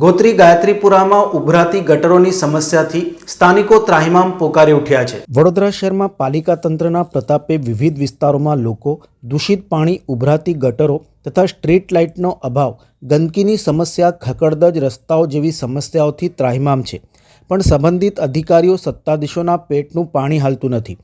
ગોત્રી ગાયત્રીપુરામાં ઉભરાતી ગટરોની સમસ્યાથી સ્થાનિકો ત્રાહિમામ પોકારી ઉઠ્યા છે. વડોદરા શહેરમાં પાલિકા તંત્રના પ્રતાપે વિવિધ વિસ્તારોમાં લોકો દૂષિત પાણી ઉભરાતી ગટરો તથા સ્ટ્રીટ લાઇટનો અભાવ, ગંદકીની સમસ્યા, ખકડદજ, રસ્તાઓ જેવી સમસ્યાઓથી ત્રાહિમામ છે. પણ સંબંધિત અધિકારીઓ સત્તાધીશોના પેટનું પાણી હાલતું નથી.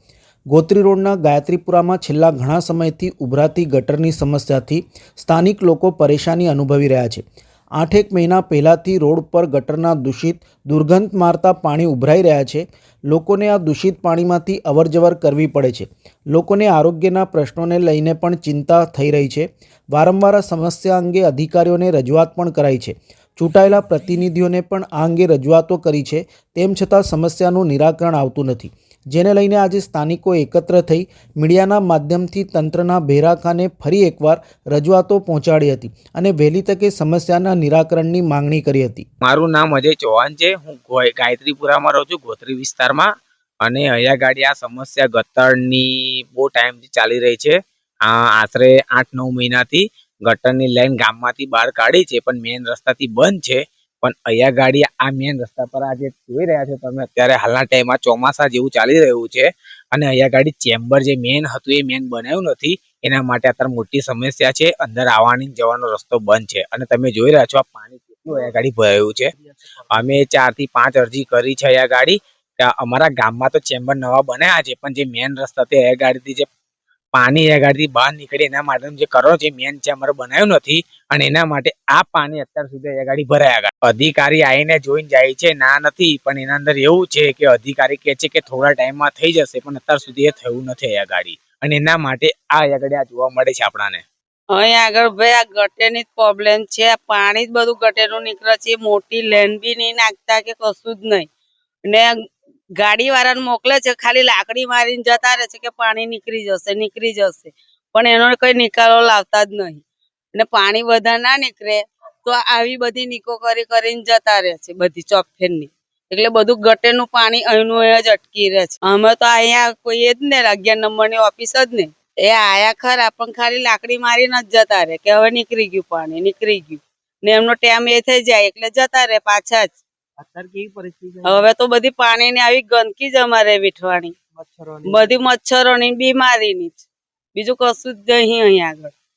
ગોત્રી રોડના ગાયત્રીપુરામાં છેલ્લા ઘણા સમયથી ઉભરાતી ગટરની સમસ્યાથી સ્થાનિક લોકો પરેશાની અનુભવી રહ્યા છે. આઠેક મહિના પહેલાંથી રોડ પર ગટરના દૂષિત દુર્ગંધ મારતા પાણી ઉભરાઈ રહ્યા છે. લોકોને આ દૂષિત પાણીમાંથી અવરજવર કરવી પડે છે. લોકોને આરોગ્યના પ્રશ્નોને લઈને પણ ચિંતા થઈ રહી છે. વારંવાર આ સમસ્યા અંગે અધિકારીઓને રજૂઆત પણ કરાઈ છે. ચૂંટાયેલા પ્રતિનિધિઓને પણ આ અંગે રજૂઆતો કરી છે. તેમ છતાં સમસ્યાનું નિરાકરણ આવતું નથી. જેને લઈને આજે સ્થાનિકો એકત્ર થઈ મીડિયાના માધ્યમથી તંત્રના ભેરાખાને ફરી એકવાર રજૂઆતો પહોંચાડી હતી અને વહેલી તકે સમસ્યાના નિરાકરણની માંગણી કરી હતી. મારું નામ અજય ચૌહાણ છે. હું ગાયત્રીપુરામાં રહું છું, ગોત્રી વિસ્તારમાં. અને અહીંયા ગાડી આ સમસ્યા ગટરની બહુ ટાઈમથી ચાલી રહી છે. આ આશરે આઠ નવ મહિનાથી ગટરની લાઈન ગામમાંથી બહાર કાઢી છે, પણ મેઇન રસ્તાથી બંધ છે. પણ અહીંયા ગાડી આ મેન રસ્તા પર આજે જોઈ રહ્યા છો તમે, અત્યારે હાલના ટાઈમમાં ચોમાસા જેવું ચાલી રહ્યું છે અને અહીંયા ગાડી ચેમ્બર જે મેન હતું એ મેન બનાવ્યું નથી, એના માટે અત્યારે મોટી સમસ્યા છે, અંદર આવવાની જવાનો રસ્તો બંધ છે. અને તમે જોઈ રહ્યા છો આ પાણી કેટલું અહીંયા ગાડી ભરાયું છે. અમે ચારથી પાંચ અરજી કરી છે અહીંયા ગાડી. અમારા ગામમાં તો ચેમ્બર નવા બનાવ્યા છે, પણ જે મેન રસ્તા તે અહીંયા ગાડીથી જે પાણી એ ગાડીથી બહાર નીકળે એના માટે જે કરો છે મેન છે અમારે બનાવ્યું નથી અને એના માટે આ પાણી અત્યાર સુધી એ ગાડી ભરાયા અધિકારી આવીને જોઈને જાય છે, ના નથી, પણ એના અંદર એવું છે કે અધિકારી કહે છે કે થોડા ટાઈમમાં થઈ જશે, પણ અત્યાર સુધી એ થયું નથી અહીંયા ગાડી અને એના માટે આ ગાડી આ જોવા મળે છે આપણાને. અહીં આગળ ભાઈ, આ ગટેરની જ પ્રોબ્લેમ છે. પાણી જ બધું ગટેરનું નીકળે છે. મોટી લેન બી નહીં નાખતા કે કશું જ નહીં. ને ગાડી વાળાને મોકલે છે, ખાલી લાકડી મારીને જતા રહે છે કે પાણી નીકળી જશે નીકળી જશે. પણ એનો કઈ નિકાલો લાવતા જ નહીં. અને પાણી બધા ના નીકળે તો આવી બધી નીકો કરી કરીને જતા રહે છે બધી ચોકફેરની એટલે બધું ગટેરનું પાણી અહીંનું અહીં જ અટકી રહે છે. અમે તો અહીંયા કોઈ એ જ ને અગિયાર નંબરની ઓફિસ જ ને. એ આયા ખરા, પણ ખાલી લાકડી મારીને જ જતા રહે કે હવે નીકળી ગયું પાણી, નીકળી ગયું. ને એમનો ટાઈમ એ થઈ જાય એટલે જતા રહે પાછા જ. અત્યારે કેવી પરિસ્થિતિ હવે તો બધી પાણીની આવી ગંદકી જ અમારે વીઠવાની. બધી મચ્છરોની બીમારીની જ. બીજું કશું જ નહીં અહીં આગળ.